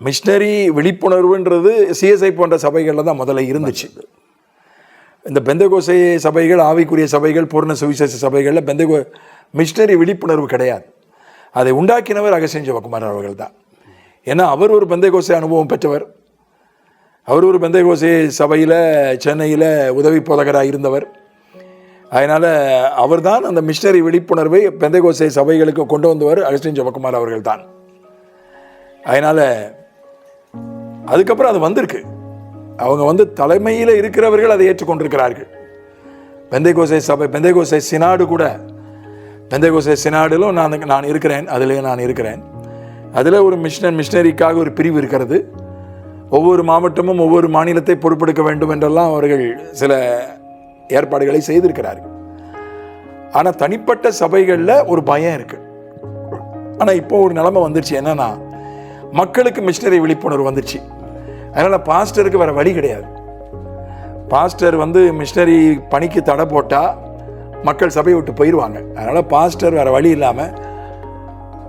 Machinery விழிப்புணர்வுன்றது CSI போன்ற சபைகளில் தான் முதல்ல இருந்துச்சு. இந்த பெந்தகோசை சபைகள் ஆவிக்குரிய சபைகள் பூர்ண சுவிசேஷ சபைகளில் பெந்தகோ மிஷினரி விழிப்புணர்வு கிடையாது. அதை உண்டாக்கினவர் அகஸ்டின் சிவகுமார் அவர்கள் தான். ஏன்னா அவர் ஒரு பெந்தகோசை அனுபவம் பெற்றவர். அவர் ஒரு பெந்தகோசை சபையில் சென்னையில் உதவி போதகராக இருந்தவர். அதனால் அவர் தான் அந்த மிஷினரி விழிப்புணர்வை பெந்தகோசை சபைகளுக்கு கொண்டு வந்தவர் அகஸ்டின் சிவகுமார் அவர்கள் தான். அதனால் அதுக்கப்புறம் அது வந்திருக்கு. அவங்க வந்து தலைமையில் இருக்கிறவர்கள் அதை ஏற்றுக்கொண்டிருக்கிறார்கள். பெந்தைகோசை சபை பெந்தைகோசை சினாடு கூட பெந்தைகோசை சினாடிலும் நான் நான் இருக்கிறேன் அதிலே நான் இருக்கிறேன். அதில் ஒரு மிஷினர் மிஷினரிக்காக ஒரு பிரிவு இருக்கிறது. ஒவ்வொரு மாவட்டமும் ஒவ்வொரு மாநிலத்தை பொறுப்பெடுக்க வேண்டும் என்றெல்லாம் அவர்கள் சில ஏற்பாடுகளை செய்திருக்கிறார்கள். ஆனால் தனிப்பட்ட சபைகளில் ஒரு பயம் இருக்குது ஆனால் இப்போ ஒரு நிலைமை வந்துருச்சு என்னென்னா மக்களுக்கு மிஷினரி விழிப்புணர்வு வந்துருச்சு. அதனால் பாஸ்டருக்கு வேறு வழி கிடையாது. பாஸ்டர் வந்து மிஷினரி பணிக்கு தடை போட்டால் மக்கள் சபையை விட்டு போயிடுவாங்க அதனால் பாஸ்டர் வேறு வழி இல்லாமல்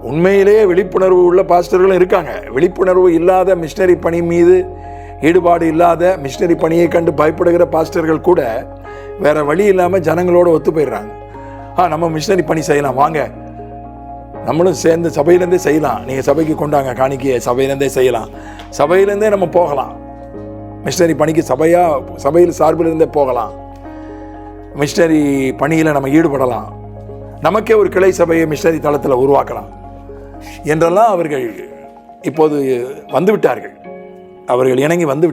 உண்மையிலேயே விழிப்புணர்வு உள்ள பாஸ்டர்களும் இருக்காங்க. விழிப்புணர்வு இல்லாத மிஷினரி பணி மீது ஈடுபாடு இல்லாத மிஷினரி பணியை கண்டு பயப்படுகிற பாஸ்டர்கள் கூட வேறு வழி இல்லாமல் ஜனங்களோட ஒத்து போயிடுறாங்க. ஆ நம்ம மிஷினரி பணி செய்யலாம். வாங்க. நம்மளும் சேர்ந்து சபையிலேருந்தே செய்யலாம். நீங்கள் சபைக்கு கொண்டாங்க காணிக்கையை சபையிலேருந்தே செய்யலாம். சபையிலேருந்தே நம்ம போகலாம். மிஷினரி பணிக்கு சபையாக சபையில் சார்பிலிருந்தே போகலாம். மிஷினரி பணியில் நம்ம ஈடுபடலாம். நமக்கே ஒரு கிளை சபையை மிஷினரி தளத்தில் உருவாக்கலாம். என்றெல்லாம் அவர்கள் இப்போது வந்து விட்டார்கள் அவர்கள் இணங்கி வந்து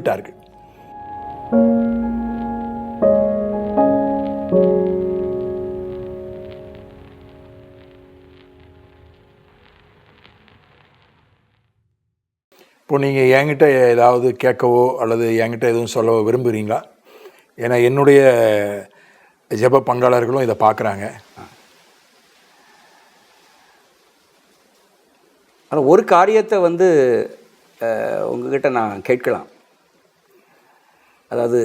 இப்போ நீங்கள் என்கிட்ட ஏதாவது கேட்கவோ அல்லது என்கிட்ட எதுவும் சொல்லவோ விரும்புகிறீங்களா ஏன்னா என்னுடைய ஜெப பங்காளர்களும் இதை பார்க்குறாங்க. ஆனால் ஒரு காரியத்தை வந்து உங்ககிட்ட நான் கேட்கலாம். அதாவது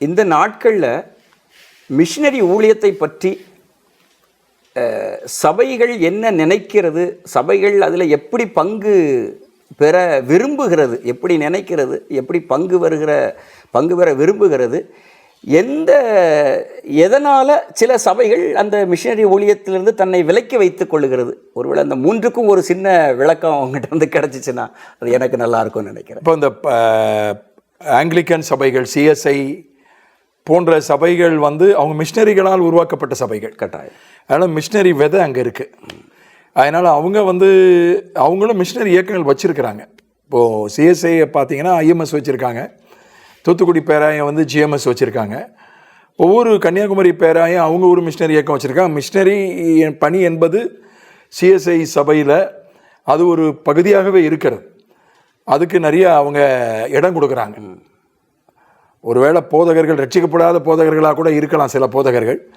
இந்த நாட்களில் மிஷினரி ஊழியத்தை பற்றி சபைகள் என்ன நினைக்கிறது சபைகள் அதில் எப்படி பங்கு பெற விரும்புகிறது எப்படி நினைக்கிறது எப்படி பங்கு வருகிற பங்கு பெற விரும்புகிறது எந்த எதனால் சில சபைகள் அந்த மிஷினரி ஊழியத்திலிருந்து தன்னை விலக்கி வைத்துக் கொள்ளுகிறது. ஒருவேளை அந்த மூன்றுக்கும் ஒரு சின்ன விளக்கம் அவங்ககிட்ட வந்து கிடச்சிச்சுன்னா அது எனக்கு நல்லா இருக்கும்னு நினைக்கிறேன். இப்போ இந்த ஆங்கிலிக்கன் சபைகள் சிஎஸ்ஐ போன்ற சபைகள் வந்து அவங்க மிஷினரிகளால் உருவாக்கப்பட்ட சபைகள். கட்டாயம். அதனால் மிஷினரி விதை அங்கே இருக்குது அதனால் அவங்க வந்து அவங்களும் மிஷினரி இயக்கங்கள் வச்சுருக்கிறாங்க. இப்போது சிஎஸ்ஐ பார்த்தீங்கன்னா ஐஎம்எஸ் வச்சுருக்காங்க. தூத்துக்குடி பேராயம் வந்து ஜிஎம்எஸ் வச்சுருக்காங்க. ஒவ்வொரு கன்னியாகுமரி பேராயம் அவங்க ஒரு மிஷினரி இயக்கம் வச்சுருக்காங்க. மிஷினரி பணி என்பது சிஎஸ்ஐ சபையில் அது ஒரு பகுதியாகவே இருக்கிறது. அதுக்கு நிறைய அவங்க இடம் கொடுக்குறாங்க. ஒருவேளை போதகர்கள் ரட்சிக்கப்படாத போதகர்களாக கூட இருக்கலாம் சில போதகர்கள்.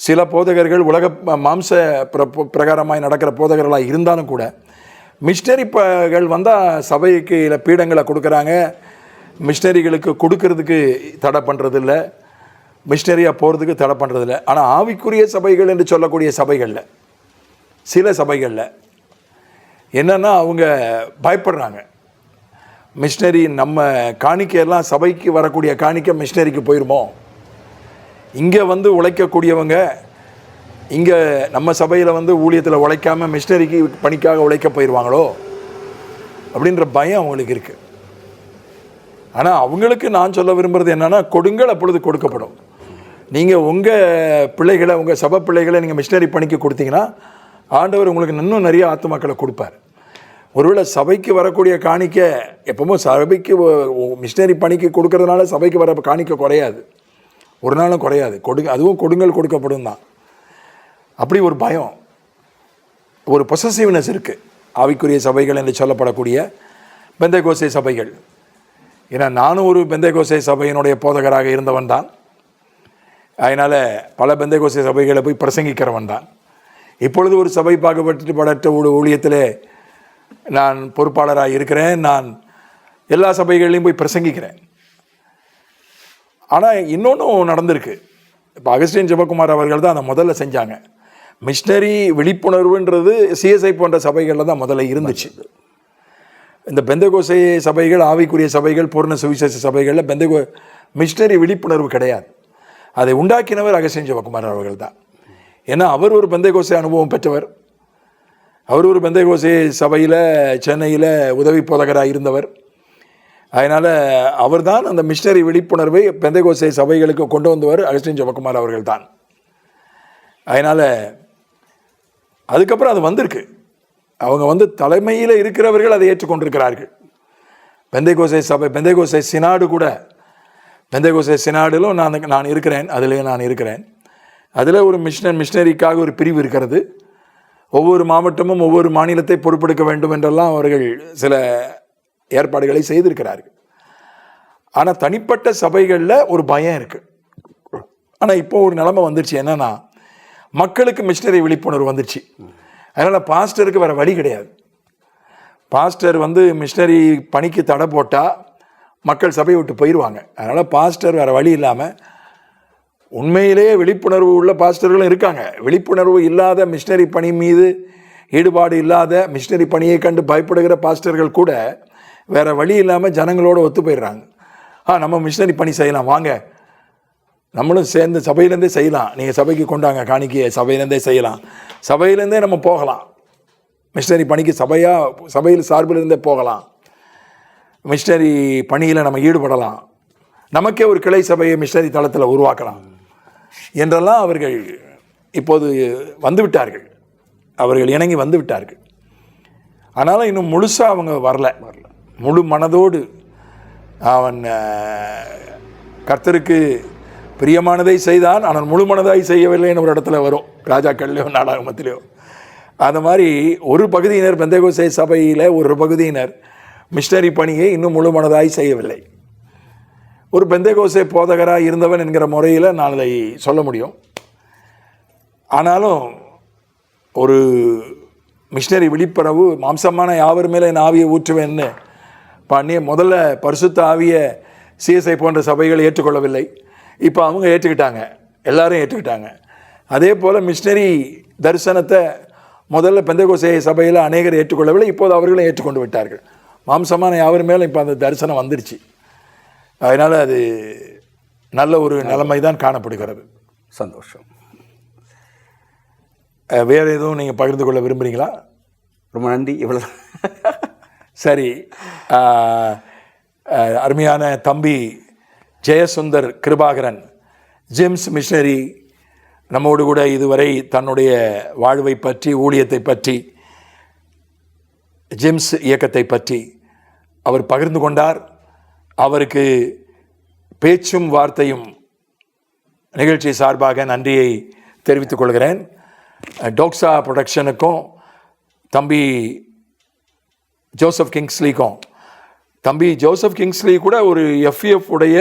சில போதகர்கள் உலக மாம்ச பிர பிரகாரமாய் நடக்கிற போதகர்களாக இருந்தாலும் கூட மிஷினரிப்பகள் வந்தால் சபைக்கு இல்ல பீடங்களை கொடுக்குறாங்க. மிஷினரிகளுக்கு கொடுக்கறதுக்கு தடை பண்ணுறதில்ல மிஷினரியாக போகிறதுக்கு தடை பண்ணுறதில்ல ஆனால் ஆவிக்குரிய சபைகள் என்று சொல்லக்கூடிய சபைகளில் சில சபைகளில் என்னென்னா அவங்க பயப்படுறாங்க. மிஷினரி நம்ம காணிக்கையெல்லாம் சபைக்கு வரக்கூடிய காணிக்கை மிஷினரிக்கு போயிருமோ? இங்கே வந்து உழைக்கக்கூடியவங்க இங்கே நம்ம சபையில் வந்து ஊழியத்தில் உழைக்காமல் மிஷினரிக்கு பணிக்காக உழைக்க போயிடுவாங்களோ அப்படின்ற பயம் அவங்களுக்கு இருக்குது ஆனால் அவங்களுக்கு நான் சொல்ல விரும்புகிறது என்னென்னா கொடுங்கள் அப்பொழுது கொடுக்கப்படும். நீங்கள் உங்கள் பிள்ளைகளை உங்கள் சபை பிள்ளைகளை நீங்கள் மிஷினரி பணிக்கு கொடுத்தீங்கன்னா ஆண்டவர் உங்களுக்கு இன்னும் நிறைய ஆத்துமாக்களை கொடுப்பார். ஒருவேளை சபைக்கு வரக்கூடிய காணிக்க எப்பவும் சபைக்கு மிஷினரி பணிக்கு கொடுக்கறதுனால சபைக்கு வர காணிக்க குறையாது. ஒரு நாளும் குறையாது. கொடுங்க அதுவும் கொடுங்கள் கொடுக்கப்படும் தான். அப்படி ஒரு பயம் ஒரு பொசசிவ்னஸ் இருக்குது ஆவிக்குரிய சபைகள் என்று சொல்லப்படக்கூடிய பெந்தைகோசை சபைகள். ஏன்னா நானும் ஒரு பெந்தைகோசை சபையினுடைய போதகராக இருந்தவன் தான். அதனால் பல பெந்தைகோசை சபைகளை போய் பிரசங்கிக்கிறவன் தான். இப்பொழுது ஒரு சபை பாகுபட்டு படற்ற ஊ ஊழியத்திலே நான் பொறுப்பாளராக இருக்கிறேன். நான் எல்லா சபைகளையும் போய் பிரசங்கிக்கிறேன். ஆனால் இன்னொன்றும் நடந்திருக்கு. இப்போ அகஸ்டின் ஜெபகுமார் அவர்கள் தான் அதை முதல்ல செஞ்சாங்க. மிஷினரி விழிப்புணர்வுன்றது சிஎஸ்ஐ போன்ற சபைகளில் தான் முதல்ல இருந்துச்சு. இந்த பெந்தகோசை சபைகள் ஆவிக்குரிய சபைகள் பூர்ண சுவிசேஷ சபைகளில் பெந்தகோ மிஷினரி விழிப்புணர்வு கிடையாது. அதை உண்டாக்கினவர் அகஸ்டின் ஜெபக்குமார் அவர்கள் தான். ஏன்னா அவர் ஒரு பெந்தகோசை அனுபவம் பெற்றவர். அவர் ஒரு பெந்தகோசை சபையில் சென்னையில் உதவி போதகராக இருந்தவர். அதனால் அவர் தான் அந்த மிஷினரி விழிப்புணர்வை பெந்தகோசை சபைகளுக்கு கொண்டு வந்தவர் அகஸ்டின் ஜெபக்குமார் அவர்கள் தான் அதனால் அதுக்கப்புறம் அது வந்திருக்கு. அவங்க வந்து தலைமையில் இருக்கிறவர்கள் அதை ஏற்றுக்கொண்டிருக்கிறார்கள். பெந்தைகோசை சபை பெந்தைகோசை சினாடு கூட பெந்தைகோசை சினாடிலும் நான் நான் இருக்கிறேன் அதுலேயும் நான் இருக்கிறேன். அதில் ஒரு மிஷினர் மிஷினரிக்காக ஒரு பிரிவு இருக்கிறது. ஒவ்வொரு மாவட்டமும் ஒவ்வொரு மாநிலத்தை பொறுப்பெடுக்க வேண்டும் என்றெல்லாம் அவர்கள் சில ஏற்பாடுகளை செய்திருக்கிறார்கள். ஆனால் தனிப்பட்ட சபைகளில் ஒரு பயம் இருக்குது ஆனால் இப்போ ஒரு நிலைமை வந்துருச்சு. என்னன்னா மக்களுக்கு மிஷினரி விழிப்புணர்வு வந்துருச்சு. அதனால் பாஸ்டருக்கு வேறு வழி கிடையாது. பாஸ்டர் வந்து மிஷினரி பணிக்கு தடை போட்டால் மக்கள் சபையை விட்டு போயிடுவாங்க அதனால் பாஸ்டர் வேறு வழி இல்லாமல் உண்மையிலேயே விழிப்புணர்வு உள்ள பாஸ்டர்களும் இருக்காங்க. விழிப்புணர்வு இல்லாத மிஷினரி பணி மீது ஈடுபாடு இல்லாத மிஷினரி பணியை கண்டு பயப்படுகிற பாஸ்டர்கள் கூட வேறு வழி இல்லாமல் ஜனங்களோட ஒத்து போயிடுறாங்க. ஆ நம்ம மிஷினரி பணி செய்யலாம். வாங்க. நம்மளும் சேர்ந்து சபையிலேருந்தே செய்யலாம். நீங்கள் சபைக்கு கொண்டாங்க காணிக்கையை சபையிலேருந்தே செய்யலாம். சபையிலேருந்தே நம்ம போகலாம். மிஷினரி பணிக்கு சபையாக சபையில் சார்பில் இருந்தே போகலாம். மிஷினரி பணியில் நம்ம ஈடுபடலாம். நமக்கே ஒரு கிளை சபையை மிஷினரி தளத்தில் உருவாக்கலாம். என்றெல்லாம் அவர்கள் இப்போது வந்து விட்டார்கள் அவர்கள் இணங்கி வந்து விட்டார்கள் ஆனாலும் இன்னும் முழுசாக அவங்க வரல வரல. முழு மனதோடு அவன் கர்த்தருக்கு பிரியமானதை செய்தான். ஆனால் முழு மனதாய் செய்யவில்லைன்னு ஒரு இடத்துல வரும். ராஜாக்கள்லையோ நாடாகமத்திலையோ அந்த மாதிரி ஒரு பகுதியினர் பெந்தகோசை சபையில் ஒரு பகுதியினர் மிஷினரி பணியை இன்னும் முழு மனதாய் செய்யவில்லை. ஒரு பெந்தகோசை போதகராக இருந்தவன் என்கிற முறையில் நான் அதை சொல்ல முடியும். ஆனாலும் ஒரு மிஷினரி விழிப்புணர்வு மாம்சமான யாவர் மேலே என் ஆவியை ஊற்றுவேன்னு பண்ணி முதல்ல பரிசுத்த ஆவிய சிஎஸ்ஐ போன்ற சபைகள் ஏற்றுக்கொள்ளவில்லை. இப்போ அவங்க ஏற்றுக்கிட்டாங்க. எல்லாரும் ஏற்றுக்கிட்டாங்க. அதே போல் மிஷினரி தரிசனத்தை முதல்ல பெந்தகோசை சபையில் அநேகர் ஏற்றுக்கொள்ளவில்லை. இப்போது அவர்களும் ஏற்றுக்கொண்டு விட்டார்கள். மாம்சமான யாவர் மேலும் இப்போ அந்த தரிசனம் வந்துருச்சு. அதனால் அது நல்ல ஒரு நிலைமை தான் காணப்படுகிறது. சந்தோஷம். வேறு எதுவும் நீங்கள் பகிர்ந்து கொள்ள விரும்புகிறீங்களா ரொம்ப நன்றி. இவ்வளோ சரி அருமையான தம்பி ஜெயசுந்தர் கிருபாகரன் ஜேம்ஸ் மிஷனரி நம்மோடு கூட இதுவரை தன்னுடைய வாழ்வை பற்றி ஊழியத்தை பற்றி ஜிம்ஸ் இயக்கத்தை பற்றி அவர் பகிர்ந்து கொண்டார். அவருக்கு பேச்சும் வார்த்தையும் நிகழ்ச்சி சார்பாக நன்றியை தெரிவித்துக் கொள்கிறேன். டோக்ஸா ப்ரொடக்ஷனுக்கும் தம்பி ஜோசப் கிங்ஸ்லிக்கும் தம்பி ஜோசப் கிங்ஸ்லி கூட ஒரு எஃப்எஃப் உடைய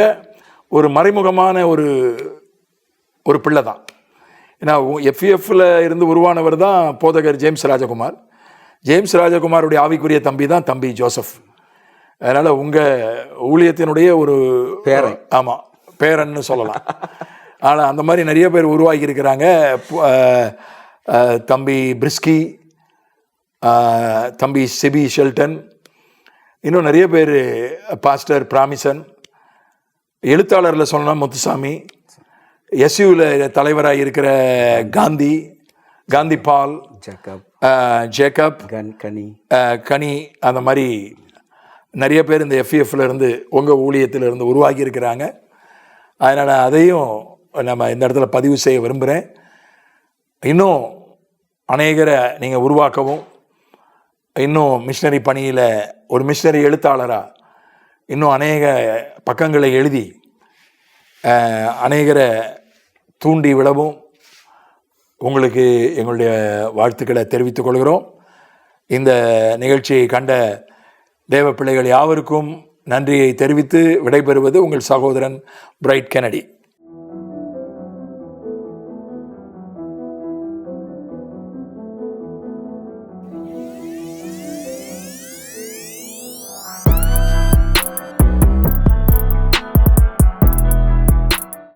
ஒரு மறைமுகமான ஒரு ஒரு பிள்ளை தான். ஏன்னா எஃப்எஃப்ல இருந்து உருவானவர் தான் போதகர் ஜேம்ஸ் ராஜகுமார். ஜேம்ஸ் ராஜகுமாருடைய ஆவிக்குரிய தம்பி தான் தம்பி ஜோசப். அதனால் உங்கள் ஊழியத்தினுடைய ஒரு பேரன். ஆமாம் பேரன்னு சொல்லலாம். ஆனால் அந்த மாதிரி நிறைய பேர் உருவாகி இருக்கிறாங்க. தம்பி பிரிஸ்கி தம்பி சிபி ஷெல்டன் இன்னும் நிறைய பேர் பாஸ்டர் பிராமிசன் எழுத்தாளரில் சொல்லணும் முத்துசாமி எஸ்யூவில் தலைவராக இருக்கிற Gandhi Gandhi Paul Jacob. Jacob கன். கனி அந்த மாதிரி நிறைய பேர் இந்த எஃப்எஃப்ல இருந்து உங்கள் ஊழியத்தில் இருந்து உருவாகி இருக்கிறாங்க. அதனால் அதையும் நம்ம இந்த இடத்துல பதிவு செய்ய விரும்புகிறேன் இன்னும் அநேகரை நீங்கள் உருவாக்கவும் இன்னும் மிஷினரி பணியில் ஒரு மிஷினரி எழுத்தாளராக இன்னும் அநேக பக்கங்களை எழுதி அநேகரை தூண்டி விடவும் உங்களுக்கு எங்களுடைய வாழ்த்துக்களை தெரிவித்துக் கொள்கிறோம். இந்த நிகழ்ச்சியை கண்ட தேவ பிள்ளைகள் யாவருக்கும் நன்றியை தெரிவித்து விடைபெறுவது உங்கள் சகோதரன் பிரைட் கெனடி.